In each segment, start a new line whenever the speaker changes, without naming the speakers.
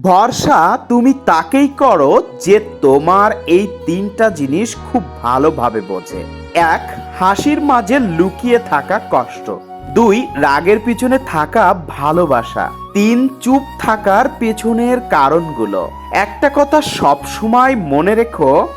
ভরসা তুমি তাকেই করো যে তোমার এই তিনটা জিনিস খুব ভালোভাবে বোঝে। এক, হাসির মাঝে লুকিয়ে থাকা কষ্ট। দুই, রাগের পিছনে থাকা ভালোবাসা। তিন, চুপ থাকার পেছনের কারণগুলো। একটা কথা সবসময় মনে রেখো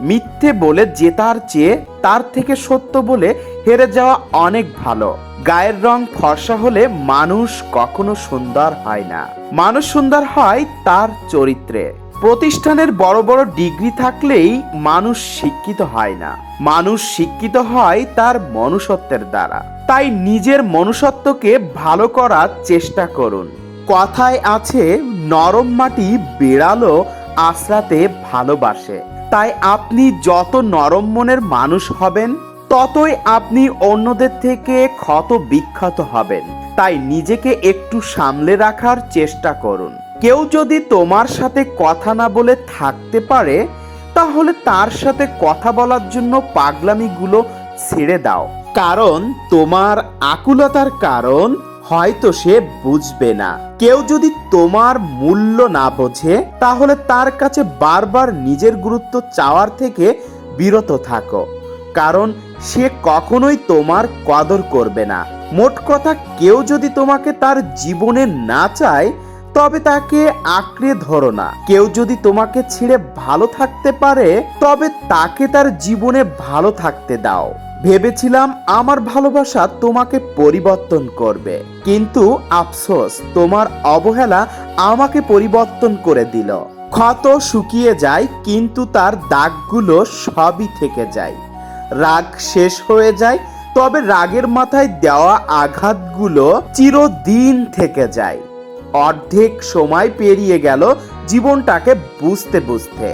মিথ্যে বলে জেতার চেয়ে তার থেকে সত্য বলে হেরে যাওয়া অনেক ভালো। গায়ের রং ফর্সা হলে মানুষ কখনো সুন্দর হয় না। মানুষ সুন্দর হয় তার চরিত্রে। প্রতিষ্ঠানের বড় বড় ডিগ্রি থাকলেই মানুষ শিক্ষিত হয় না। মানুষ শিক্ষিত হয় তার মনুষ্যত্বের দ্বারা। তাই নিজের মনুষ্যত্বকে ভালো করার চেষ্টা করুন। কথায় আছে, নরম মাটি বেড়ালো, আশ্রাতে ভালোবাসে। তাই আপনি যত নরম মনের মানুষ হবেন, ততই আপনি অন্যদের থেকে ক্ষত বিখ্যাত হবেন। তাই নিজেকে একটু সামলে রাখার চেষ্টা করুন। কেউ যদি তোমার সাথে কথা না বলে থাকতে পারে, তাহলে তার সাথে কথা বলার জন্য পাগলামিগুলো ছেড়ে দাও। কারণ তোমার আকুলতার কারণ হয়তো সে বুঝবে না। কেউ যদি তোমার মূল্য না বোঝে, তাহলে তার কাছে বারবার নিজের গুরুত্ব চাওয়ার থেকে বিরত থাকো। কারণ সে কখনোই তোমার কদর করবে না। মোট কথা, কেউ যদি তোমাকে তার জীবনে না চায়, তবে তাকে আঁকড়ে ধরো না। কেউ যদি তোমাকে ছেড়ে ভালো থাকতে পারে, তবে তাকে তার জীবনে ভালো থাকতে দাও। ভেবেছিলাম আমার ভালোবাসা তোমাকে পরিবর্তন করবে। কিন্তু আফসোস, তোমার অবহেলা আমাকে পরিবর্তন করে দিল। ক্ষত শুকিয়ে যায়, কিন্তু তার দাগগুলো সবই থেকে যায়। রাগ শেষ হয়ে যায়, তবে রাগের মাথায় দেওয়া আঘাতগুলো চিরদিন থেকে যায়। অর্ধেক সময় পেরিয়ে গেল জীবনটাকে বুঝতে বুঝতে।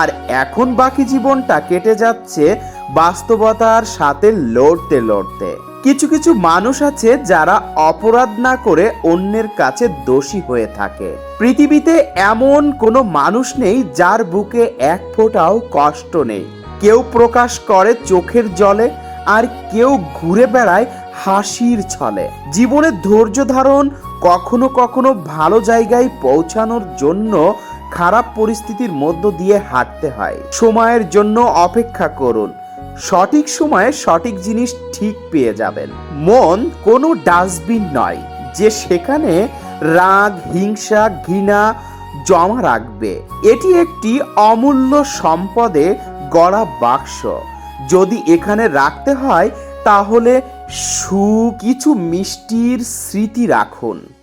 আর এখন বাকি জীবনটা কেটে যাচ্ছে বাস্তবতার সাথে লড়তে লড়তে। কিছু কিছু মানুষ আছে যারা অপরাধ না করে অন্যের কাছে দোষী হয়ে থাকে। পৃথিবীতে এমন কোনো মানুষ নেই যার বুকে এক ফোঁটাও কষ্ট নেই। কেউ প্রকাশ করে চোখের জলে আর কেউ ঘুরে বেড়ায় হাসির ছলে। জীবনে ধৈর্য ধারণ কখনো কখনো ভালো জায়গায় পৌঁছানোর জন্য খারাপ পরিস্থিতির মধ্য দিয়ে হাঁটতে হয়। সময়ের জন্য অপেক্ষা করুন। সঠিক সময়ে সঠিক জিনিস ঠিক পেয়ে যাবেন। মন কোনো ডাস্টবিন নয়, যে সেখানে রাগ, হিংসা, ঘৃণা জমা রাখবে। এটি একটি অমূল্য সম্পদে গড়া বাক্স। যদি এখানে রাখতে হয়, তাহলে সু কিছু মিষ্টির স্মৃতি রাখুন।